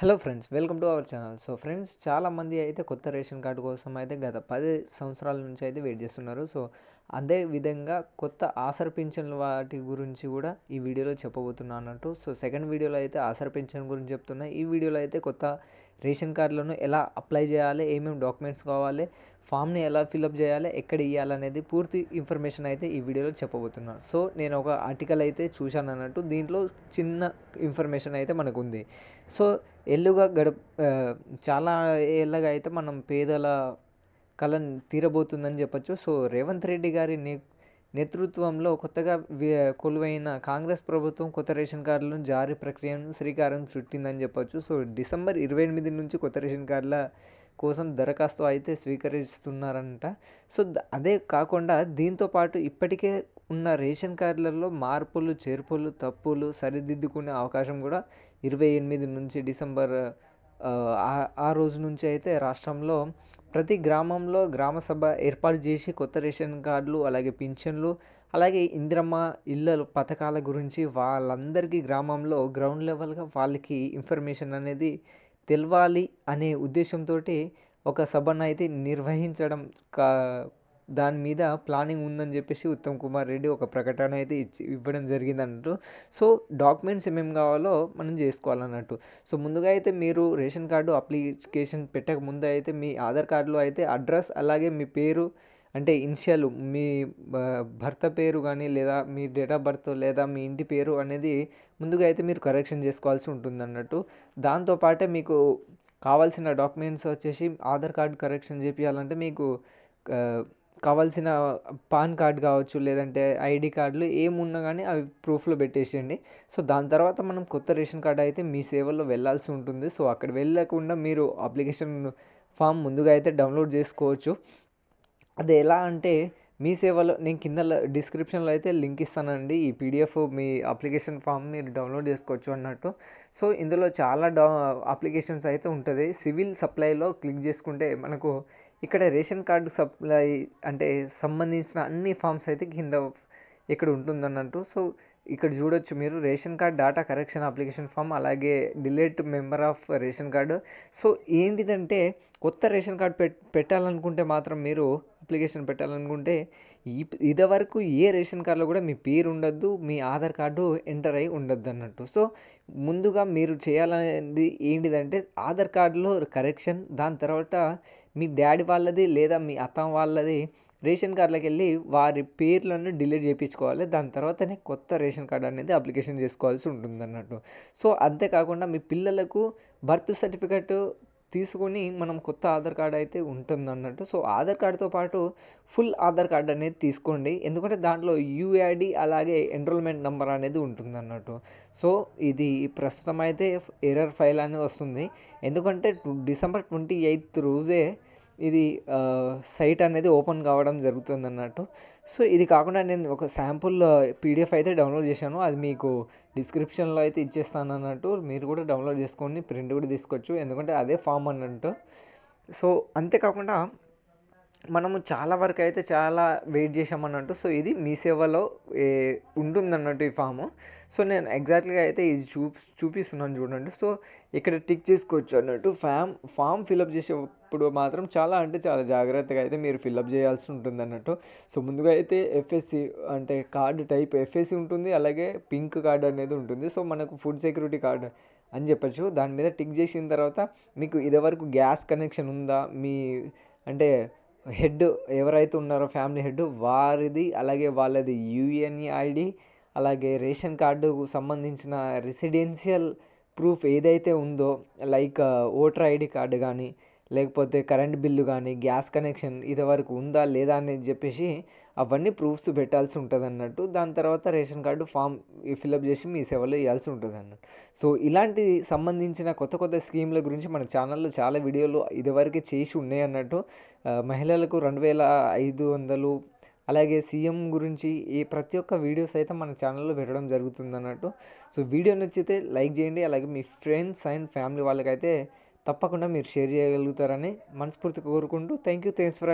Hello friends welcome to our channel. So friends చాలామంది అయితే కొత్త రేషన్ కార్డు కోసం అయితే గత పది సంవత్సరాల నుంచి అయితే వెయిట్ చేస్తున్నారు. సో అదే విధంగా కొత్త ఆసర్ పింఛన్ల వాటి గురించి కూడా ఈ వీడియోలో చెప్పబోతున్నాను అన్నట్టు. సో సెకండ్ వీడియోలో అయితే ఆసర్ పింఛన్ గురించి చెప్తున్నా. ఈ వీడియోలో అయితే కొత్త రేషన్ కార్డులను ఎలా అప్లై చేయాలి ఏమేమి డాక్యుమెంట్స్ కావాలి ఫామ్ని ఎలా ఫిలప్ చేయాలి ఎక్కడ ఇవ్వాలనేది పూర్తి ఇన్ఫర్మేషన్ అయితే ఈ వీడియోలో చెప్పబోతున్నాను సో నేను ఒక ఆర్టికల్ అయితే చూశాను అన్నట్టు దీంట్లో చిన్న ఇన్ఫర్మేషన్ అయితే మనకు ఉంది సో ఎల్లుగా గడప చాలా ఏళ్ళగా అయితే మనం పేదల కళ తీరబోతుందని చెప్పొచ్చు. సో రేవంత్ రెడ్డి గారి నే నేతృత్వంలో కొత్తగా కొలువైన కాంగ్రెస్ ప్రభుత్వం కొత్త రేషన్ కార్డులను జారీ ప్రక్రియను శ్రీకారం చుట్టిందని చెప్పొచ్చు. సో డిసెంబర్ ఇరవై ఎనిమిది నుంచి కొత్త రేషన్ కార్డుల కోసం దరఖాస్తు అయితే స్వీకరిస్తున్నారంట. సో అదే కాకుండా దీంతో పాటు ఇప్పటికే ఉన్న రేషన్ కార్డులలో మార్పులు చేర్పులు తప్పులు సరిదిద్దుకునే అవకాశం కూడా ఇరవై ఎనిమిది నుంచి డిసెంబర్ ఆ రోజు నుంచి అయితే రాష్ట్రంలో ప్రతి గ్రామంలో గ్రామ సభ ఏర్పాటు చేసి కొత్త రేషన్ కార్డులు అలాగే పింఛన్లు అలాగే ఇందిరమ్మ ఇళ్ళ పథకాల గురించి వాళ్ళందరికీ గ్రామంలో గ్రౌండ్ లెవెల్గా వాళ్ళకి ఇన్ఫర్మేషన్ అనేది తెలవాలి అనే ఉద్దేశంతో ఒక సభను అయితే నిర్వహించడం కా దాని మీద ప్లానింగ్ ఉందని చెప్పేసి ఉత్తమ్ కుమార్ రెడ్డి ఒక ప్రకటన అయితే ఇచ్చి ఇవ్వడం జరిగింది అన్నట్టు సో డాక్యుమెంట్స్ ఏమేమి కావాలో మనం చేసుకోవాలన్నట్టు. సో ముందుగా అయితే మీరు రేషన్ కార్డు అప్లికేషన్ పెట్టక ముందు అయితే మీ ఆధార్ కార్డులో అయితే అడ్రస్ అలాగే మీ పేరు అంటే ఇనిషియల్ మీ భర్త పేరు కానీ లేదా మీ డేట్ ఆఫ్ బర్త్ లేదా మీ ఇంటి పేరు అనేది ముందుగా అయితే మీరు కరెక్షన్ చేసుకోవాల్సి ఉంటుంది అన్నట్టు దాంతోపాటే మీకు కావాల్సిన డాక్యుమెంట్స్ వచ్చేసి ఆధార్ కార్డు కరెక్షన్ చేపించాలంటే మీకు కావాల్సిన పాన్ కార్డ్ కావచ్చు లేదంటే ఐడి కార్డులు ఏమున్నా కానీ అవి ప్రూఫ్లో పెట్టేసేయండి. సో దాని తర్వాత మనం కొత్త రేషన్ కార్డ్ అయితే మీ సేవల్లో వెళ్ళాల్సి ఉంటుంది. సో అక్కడ వెళ్ళకుండా మీరు అప్లికేషన్ ఫామ్ ముందుగా అయితే డౌన్లోడ్ చేసుకోవచ్చు. అది ఎలా అంటే మీ సేవలో నేను కింద డిస్క్రిప్షన్లో అయితే లింక్ ఇస్తానండి. ఈ పీడిఎఫ్ మీ అప్లికేషన్ ఫామ్ మీరు డౌన్లోడ్ చేసుకోవచ్చు అన్నట్టు. సో ఇందులో చాలా డౌ అప్లికేషన్స్ అయితే ఉంటుంది. సివిల్ సప్లైలో క్లిక్ చేసుకుంటే మనకు ఇక్కడ రేషన్ కార్డు సప్లై అంటే సంబంధించిన అన్ని ఫామ్స్ అయితే కింద ఇక్కడ ఉంటుందన్నట్టు. సో ఇక్కడ చూడొచ్చు మీరు ration card data correction application form అలాగే delete member of ration card. So ఏంటిదంటే కొత్త రేషన్ కార్డ్ పెట్ పెట్టాలనుకుంటే మాత్రం మీరు అప్లికేషన్ పెట్టాలనుకుంటే ఈ ఇదివరకు ఏ రేషన్ కార్డులో కూడా మీ పేరు ఉండద్దు మీ ఆధార్ కార్డు ఎంటర్ అయి ఉండద్దు అన్నట్టు సో ముందుగా మీరు చేయాలనేది ఏంటిదంటే ఆధార్ కార్డులో కరెక్షన్ దాని తర్వాత మీ డాడీ వాళ్ళది లేదా మీ అత్త వాళ్ళది రేషన్ కార్డులోకి వెళ్ళి వారి పేర్లను డిలీట్ చేయించుకోవాలి. దాని తర్వాతనే కొత్త రేషన్ కార్డు అనేది అప్లికేషన్ చేసుకోవాల్సి ఉంటుంది అన్నట్టు సో అంతేకాకుండా మీ పిల్లలకు బర్త్ సర్టిఫికెట్ తీసుకొని మనం కొత్త ఆధార్ కార్డ్ అయితే ఉంటుంది అన్నట్టు సో ఆధార్ కార్డుతో పాటు ఫుల్ ఆధార్ కార్డ్ అనేది తీసుకోండి. ఎందుకంటే దాంట్లో యూఐడి అలాగే ఎన్రోల్మెంట్ నెంబర్ అనేది ఉంటుంది అన్నట్టు సో ఇది ప్రస్తుతం అయితే ఎర్రర్ ఫైల్ అనేది వస్తుంది. ఎందుకంటే డిసెంబర్ ట్వంటీ ఎయిత్ రోజే ఇది సైట్ అనేది ఓపెన్ కావడం జరుగుతుంది అన్నట్టు సో ఇది కాకుండా నేను ఒక శాంపుల్ పీడిఎఫ్ అయితే డౌన్లోడ్ చేశాను. అది మీకు డిస్క్రిప్షన్లో అయితే ఇచ్చేస్తాను అన్నట్టు మీరు కూడా డౌన్లోడ్ చేసుకొని ప్రింట్ కూడా తీసుకోవచ్చు. ఎందుకంటే అదే ఫామ్ అన్నట్టు. సో అంతేకాకుండా మనము చాలా వరకు అయితే చాలా వెయిట్ చేసామన్నట్టు సో ఇది మీ సేవలో ఉంటుందన్నట్టు ఈ ఫాము. సో నేను ఎగ్జాక్ట్గా అయితే ఇది చూ చూపిస్తున్నాను చూడండి. సో ఇక్కడ టిక్ చేసుకోవచ్చు అన్నట్టు ఫామ్ ఫామ్ ఫిలప్ చేసేటప్పుడు మాత్రం చాలా అంటే చాలా జాగ్రత్తగా అయితే మీరు ఫిలప్ చేయాల్సి ఉంటుంది అన్నట్టు సో ముందుగా అయితే ఎఫ్ఎస్సి అంటే కార్డు టైప్ ఎఫ్ఎస్సి ఉంటుంది. అలాగే పింక్ కార్డు అనేది ఉంటుంది. సో మనకు ఫుడ్ సెక్యూరిటీ కార్డు అని చెప్పచ్చు. దాని మీద టిక్ చేసిన తర్వాత మీకు ఇదివరకు గ్యాస్ కనెక్షన్ ఉందా? మీ అంటే హెడ్ ఎవరైతే ఉన్నారో ఫ్యామిలీ హెడ్ వారిది అలాగే వాళ్ళది యూఎన్ఈ ఐడి అలాగే రేషన్ కార్డుకు సంబంధించిన రెసిడెన్షియల్ ప్రూఫ్ ఏదైతే ఉందో లైక్ ఓటర్ ఐడి కార్డు కానీ లేకపోతే కరెంట్ బిల్లు కానీ గ్యాస్ కనెక్షన్ ఇది వరకు ఉందా లేదా అనేది చెప్పేసి అవన్నీ ప్రూఫ్స్ పెట్టాల్సి ఉంటుంది అన్నట్టు దాని తర్వాత రేషన్ కార్డు ఫామ్ ఫిలప్ చేసి మీ సేవలో ఇవ్వాల్సి ఉంటుంది అన్నట్టు సో ఇలాంటి సంబంధించిన కొత్త కొత్త స్కీమ్ల గురించి మన ఛానల్లో చాలా వీడియోలు ఇదివరకే చేసి ఉన్నాయి అన్నట్టు. మహిళలకు రెండు వేల ఐదు వందలు అలాగే సీఎం గురించి ఈ ప్రతి ఒక్క వీడియోస్ అయితే మన ఛానల్లో పెట్టడం జరుగుతుంది అన్నట్టు సో వీడియో నచ్చితే లైక్ చేయండి. అలాగే మీ ఫ్రెండ్స్ అండ్ ఫ్యామిలీ వాళ్ళకైతే తప్పకుండా మీరు షేర్ చేయగలుగుతారని మనస్ఫూర్తిగా కోరుకుంటూ థ్యాంక్ యూ థ్యాంక్స్ ఫర్